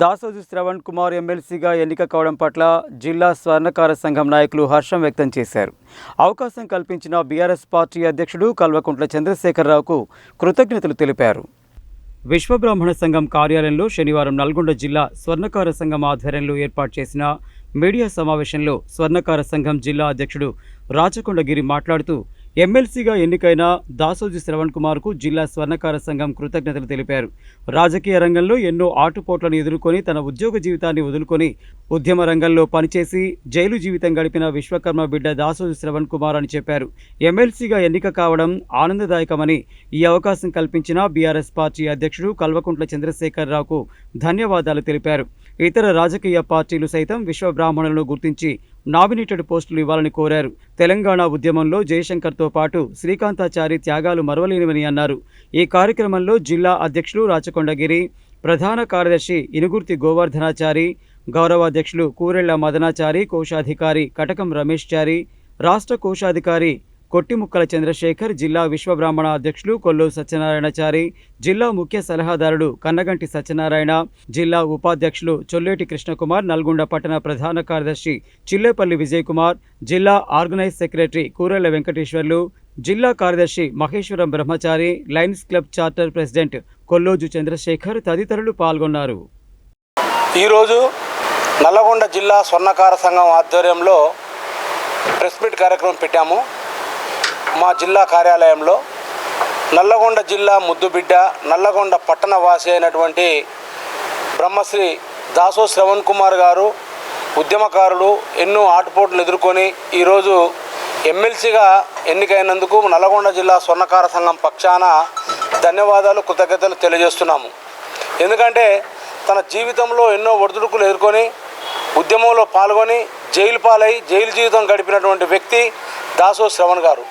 దాసోజు శ్రవణ్ కుమార్ ఎమ్మెల్సీగా ఎన్నిక కావడం పట్ల జిల్లా స్వర్ణకార సంఘం నాయకులు హర్షం వ్యక్తం చేశారు. అవకాశం కల్పించిన బీఆర్ఎస్ పార్టీ అధ్యక్షుడు కల్వకుంట్ల చంద్రశేఖరరావుకు కృతజ్ఞతలు తెలిపారు. విశ్వబ్రాహ్మణ సంఘం కార్యాలయంలో శనివారం నల్గొండ జిల్లా స్వర్ణకార సంఘం ఆధ్వర్యంలో ఏర్పాటు చేసిన మీడియా సమావేశంలో స్వర్ణకార సంఘం జిల్లా అధ్యక్షుడు రాచకొండగిరి మాట్లాడుతూ ఎమ్మెల్సీగా ఎన్నికైన దాసోజి శ్రవణ్ కుమార్కు జిల్లా స్వర్ణకార సంఘం కృతజ్ఞతలు తెలిపారు. రాజకీయ రంగంలో ఎన్నో ఆటుపోట్లను ఎదుర్కొని తన ఉద్యోగ జీవితాన్ని వదులుకొని ఉద్యమ రంగంలో పనిచేసి జైలు జీవితం గడిపిన విశ్వకర్మ బిడ్డ దాసోజి శ్రవణ్ కుమార్ అని చెప్పారు. ఎమ్మెల్సీగా ఎన్నిక కావడం ఆనందదాయకమని ఈ అవకాశం కల్పించిన బీఆర్ఎస్ పార్టీ అధ్యక్షుడు కల్వకుంట్ల చంద్రశేఖరరావుకు ధన్యవాదాలు తెలిపారు. ఇతర రాజకీయ పార్టీలు సైతం విశ్వ బ్రాహ్మణులను గుర్తించి నామినేటెడ్ పోస్టులు ఇవ్వాలని కోరారు. తెలంగాణ ఉద్యమంలో జయశంకర్తో పాటు శ్రీకాంతాచారి త్యాగాలు మరవలేనివని అన్నారు. ఈ కార్యక్రమంలో జిల్లా అధ్యక్షులు రాచకొండగిరి ప్రధాన కార్యదర్శి ఇనుగుర్తి గోవర్ధనాచారి గౌరవాధ్యక్షులు కూరెళ్ళ మదనాచారి కోశాధికారి కటకం రమేష్ చారి రాష్ట్ర కోశాధికారి కొట్టిముక్కల చంద్రశేఖర్ జిల్లా విశ్వబ్రాహ్మణ అధ్యక్షులు కొల్లూరు సత్యనారాయణచారి జిల్లా ముఖ్య సలహాదారుడు కన్నగంటి సత్యనారాయణ జిల్లా ఉపాధ్యక్షులు చొల్లేటి కృష్ణకుమార్ నల్గొండ పట్టణ ప్రధాన కార్యదర్శి చిల్లేపల్లి విజయ్ కుమార్ జిల్లా ఆర్గనైజ్ సెక్రటరీ కూరెళ్ళ వెంకటేశ్వర్లు జిల్లా కార్యదర్శి Maheshwaram Brahmachari lions club charter president Kolloju Chandrashekar తదితరులు పాల్గొన్నారు. ఈరోజు నల్లగొండ జిల్లా స్వర్ణకార సంఘం ఆధ్వర్యంలో ప్రెస్ మీట్ కార్యక్రమం పెట్టాము. మా జిల్లా కార్యాలయంలో నల్లగొండ జిల్లా ముద్దుబిడ్డ నల్లగొండ పట్టణ వాసి అయినటువంటి బ్రహ్మశ్రీ దాసో శ్రవణ్ కుమార్ గారు ఉద్యమకారుడు ఎన్నో ఆటుపోట్లు ఎదుర్కొని ఈరోజు ఎమ్మెల్సీగా ఎన్నికైనందుకు నల్లగొండ జిల్లా స్వర్ణకార సంఘం పక్షాన ధన్యవాదాలు కృతజ్ఞతలు తెలియజేస్తున్నాము. ఎందుకంటే తన జీవితంలో ఎన్నో ఒడిదుడుకులు ఎదుర్కొని ఉద్యమంలో పాల్గొని జైలు పాలై జైలు జీవితం గడిపినటువంటి వ్యక్తి దాసో శ్రవణ్ గారు.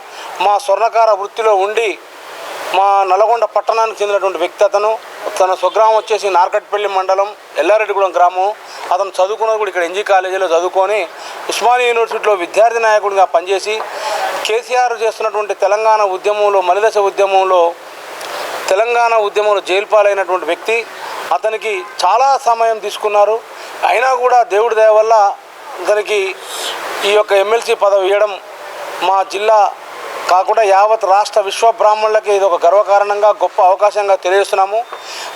మా స్వర్ణకార వృత్తిలో ఉండి మా నల్గొండ పట్టణానికి చెందినటువంటి వ్యక్తి అతను. తన స్వగ్రామం వచ్చేసి నార్కట్పల్లి మండలం ఎల్లారెడ్డిగూడెం గ్రామం. అతను చదువుకున్నది కూడా ఇక్కడ ఎన్జీ కాలేజీలో చదువుకొని ఉస్మానియా యూనివర్సిటీలో విద్యార్థి నాయకుడిగా పనిచేసి కేసీఆర్ చేస్తున్నటువంటి తెలంగాణ ఉద్యమంలో మలిదశ ఉద్యమంలో తెలంగాణ ఉద్యమంలో జైలు పాలైనటువంటి వ్యక్తి. అతనికి చాలా సమయం తీసుకున్నారు. అయినా కూడా దేవుడి దయ వల్ల అతనికి ఈ యొక్క ఎమ్మెల్సీ పదవి ఇవ్వడం మా జిల్లా కాకుండా యావత్ రాష్ట్ర విశ్వ బ్రాహ్మణులకి ఇది ఒక గర్వకారణంగా గొప్ప అవకాశంగా తెలియజేస్తున్నాము.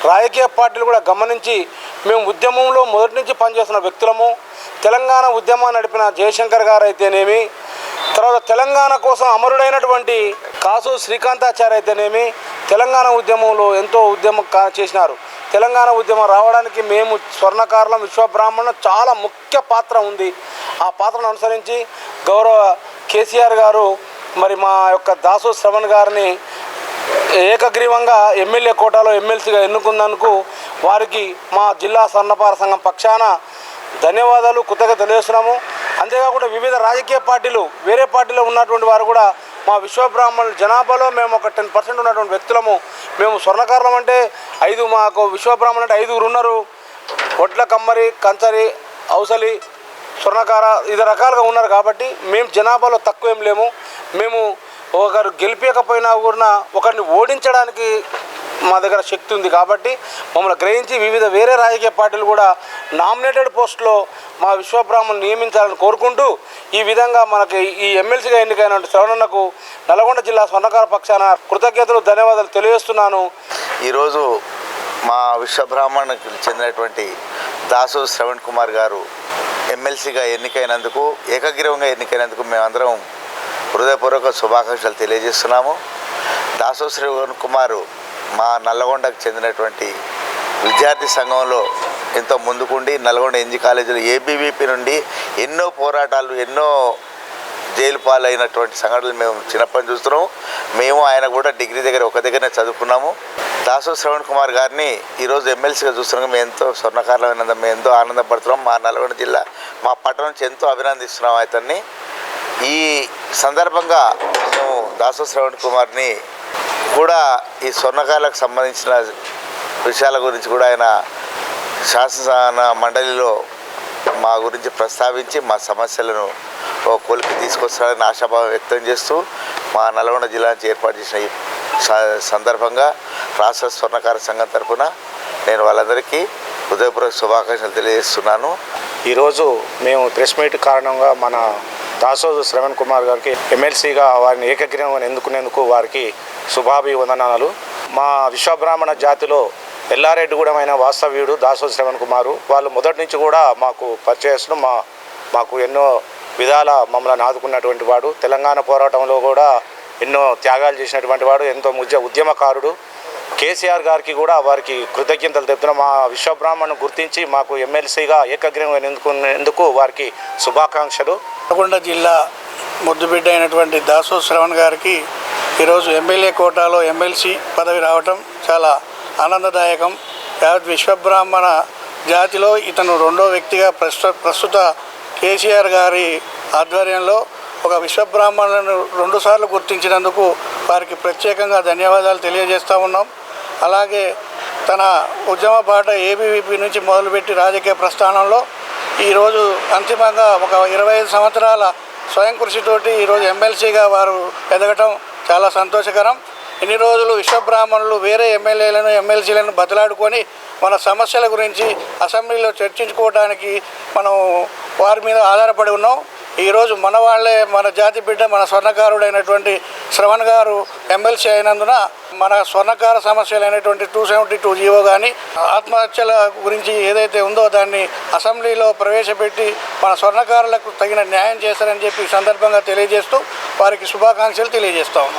రాజకీయ పార్టీలు కూడా గమనించి మేము ఉద్యమంలో మొదటి నుంచి పనిచేస్తున్న వ్యక్తులము. తెలంగాణ ఉద్యమాన్ని నడిపిన జయశంకర్ గారు అయితేనేమి తర్వాత తెలంగాణ కోసం అమరుడైనటువంటి కాసు శ్రీకాంతాచార్య అయితేనేమి తెలంగాణ ఉద్యమంలో ఎంతో ఉద్యమం కా- చేసినారు. తెలంగాణ ఉద్యమం రావడానికి మేము స్వర్ణకారులం విశ్వబ్రాహ్మణం చాలా ముఖ్య పాత్ర ఉంది. ఆ పాత్రను అనుసరించి గౌరవ కేసీఆర్ గారు మరి మా యొక్క దాసు శ్రవణ్ గారిని ఏకగ్రీవంగా ఎమ్మెల్యే కోటాలో ఎమ్మెల్సీగా ఎన్నుకున్నందుకు వారికి మా జిల్లా సన్నపార సంఘం పక్షాన ధన్యవాదాలు కృతజ్ఞత తెలియజేస్తున్నాము. అంతేకాకుండా వివిధ రాజకీయ పార్టీలు వేరే పార్టీలో ఉన్నటువంటి వారు కూడా మా విశ్వబ్రాహ్మణుల జనాభాలో మేము ఒక టెన్ పర్సెంట్ ఉన్నటువంటి వ్యక్తులము. మేము స్వర్ణకారులం అంటే ఐదు మాకు విశ్వబ్రాహ్మణులు అంటే ఐదుగురు ఉన్నారు. వడ్ల కమ్మరి కంచరి ఔసలి స్వర్ణకార ఇది రకాలుగా ఉన్నారు కాబట్టి మేము జనాభాలో తక్కువ ఏం లేము. మేము ఒకరు గెలిపించకపోయినా కూడా ఒకరిని ఓడించడానికి మా దగ్గర శక్తి ఉంది కాబట్టి మమ్మల్ని గ్రహించి వివిధ వేరే రాజకీయ పార్టీలు కూడా నామినేటెడ్ పోస్టులో మా విశ్వబ్రాహ్మణ్ నియమించాలని కోరుకుంటూ ఈ విధంగా మనకి ఈ ఎమ్మెల్సీగా ఎన్నికైన శ్రవణన్నకు నల్గొండ జిల్లా స్వర్ణకార పక్షాన కృతజ్ఞతలు ధన్యవాదాలు తెలియజేస్తున్నాను. ఈరోజు మా విశ్వబ్రాహ్మణ్కి చెందినటువంటి దాసు శ్రవణ్ కుమార్ గారు ఎమ్మెల్సీగా ఎన్నికైనందుకు ఏకగ్రీవంగా ఎన్నికైనందుకు మేమందరం హృదయపూర్వక శుభాకాంక్షలు తెలియజేస్తున్నాము. దాసో శ్రీవన్ కుమారు మా నల్లగొండకు చెందినటువంటి విద్యార్థి సంఘంలో ఎంతో ముందుకుండి నల్గొండ ఎన్జీ కాలేజీలో ఏబీవీపీ నుండి ఎన్నో పోరాటాలు ఎన్నో జైలు పాలైనటువంటి సంఘటనలు మేము చిన్నప్పటి చూస్తున్నాము. మేము ఆయన కూడా డిగ్రీ దగ్గర ఒక దగ్గరనే చదువుకున్నాము. దాసు శ్రవణ్ కుమార్ గారిని ఈరోజు ఎమ్మెల్సీగా చూస్తున్నాం మేము ఎంతో స్వర్ణకారమైన మేము ఎంతో ఆనందపడుతున్నాం. మా నల్గొండ జిల్లా మా పట్టణం నుంచి ఎంతో అభినందిస్తున్నాం అతన్ని. ఈ సందర్భంగా మేము దాసు శ్రవణ్ కుమార్ని కూడా ఈ స్వర్ణకాలకు సంబంధించిన విషయాల గురించి కూడా ఆయన శాసన మండలిలో మా గురించి ప్రస్తావించి మా సమస్యలను ఓ కొలికి తీసుకొస్తాడని ఆశాభావం వ్యక్తం చేస్తూ మా నల్గొండ జిల్లా నుంచి ఏర్పాటు చేసిన ఈ స- సందర్భంగా రాష్ట్ర స్వర్ణకార సంఘం తరఫున నేను వాళ్ళందరికీ హృదయపూర్వక శుభాకాంక్షలు తెలియజేస్తున్నాను. ఈరోజు మేము ప్రెస్ మీట్ కారణంగా మన దాసోజు శ్రవణ్ కుమార్ గారికి ఎమ్మెల్సీగా వారిని ఏకగ్రీవం ఎందుకునేందుకు వారికి శుభాభివందనాలు. మా విశ్వబ్రాహ్మణ జాతిలో ఎల్లారెడ్డిగూడమైన వాస్తవ్యుడు దాసోజు శ్రవణ్ కుమారు వాళ్ళు మొదటి నుంచి కూడా మాకు పరిచయస్తులు మా మాకు ఎన్నో విధాల మమ్మల్ని ఆదుకున్నటువంటి వాడు. తెలంగాణ పోరాటంలో కూడా ఎన్నో త్యాగాలు చేసినటువంటి వాడు ఎంతో ముద్య ఉద్యమకారుడు. కేసీఆర్ గారికి కూడా వారికి కృతజ్ఞతలు తెలుపుతున్నాం. మా విశ్వబ్రాహ్మణ్ గుర్తించి మాకు ఎమ్మెల్సీగా ఏకగ్రీవం ఎందుకు వారికి శుభాకాంక్షలు. నల్గొండ జిల్లా ముద్దుబిడ్డ అయినటువంటి దాసో శ్రవణ్ గారికి ఈరోజు ఎమ్మెల్యే కోటాలో ఎమ్మెల్సీ పదవి రావటం చాలా ఆనందదాయకం. యావత్ విశ్వబ్రాహ్మణ జాతిలో ఇతను రెండో వ్యక్తిగా ప్రస్తుత ప్రస్తుత కేసీఆర్ గారి ఆధ్వర్యంలో ఒక విశ్వబ్రాహ్మణులను రెండుసార్లు గుర్తించినందుకు వారికి ప్రత్యేకంగా ధన్యవాదాలు తెలియజేస్తూ ఉన్నాం. అలాగే తన ఉద్యమ పాట ఏబీవీపీ నుంచి మొదలుపెట్టి రాజకీయ ప్రస్థానంలో ఈరోజు అంతిమంగా ఒక ఇరవై ఐదు సంవత్సరాల స్వయం కృషితోటి ఈరోజు ఎమ్మెల్సీగా వారు ఎదగటం చాలా సంతోషకరం. ఇన్ని రోజులు విశ్వబ్రాహ్మణులు వేరే ఎమ్మెల్యేలను ఎమ్మెల్సీలను బదలాడుకొని మన సమస్యల గురించి అసెంబ్లీలో చర్చించుకోవడానికి మనం వారి మీద ఆధారపడి ఉన్నాం. ఈరోజు మన వాళ్ళే మన జాతి బిడ్డ మన స్వర్ణకారుడైనటువంటి శ్రవణ్ గారు ఎమ్మెల్సీ అయినందున మన స్వర్ణకార సమస్యలు అయినటువంటి టూ సెవెంటీ టూ జీవో కానీ ఆత్మహత్యల గురించి ఏదైతే ఉందో దాన్ని అసెంబ్లీలో ప్రవేశపెట్టి మన స్వర్ణకారులకు తగిన న్యాయం చేస్తారని చెప్పి సందర్భంగా తెలియజేస్తూ వారికి శుభాకాంక్షలు తెలియజేస్తా ఉన్నాం.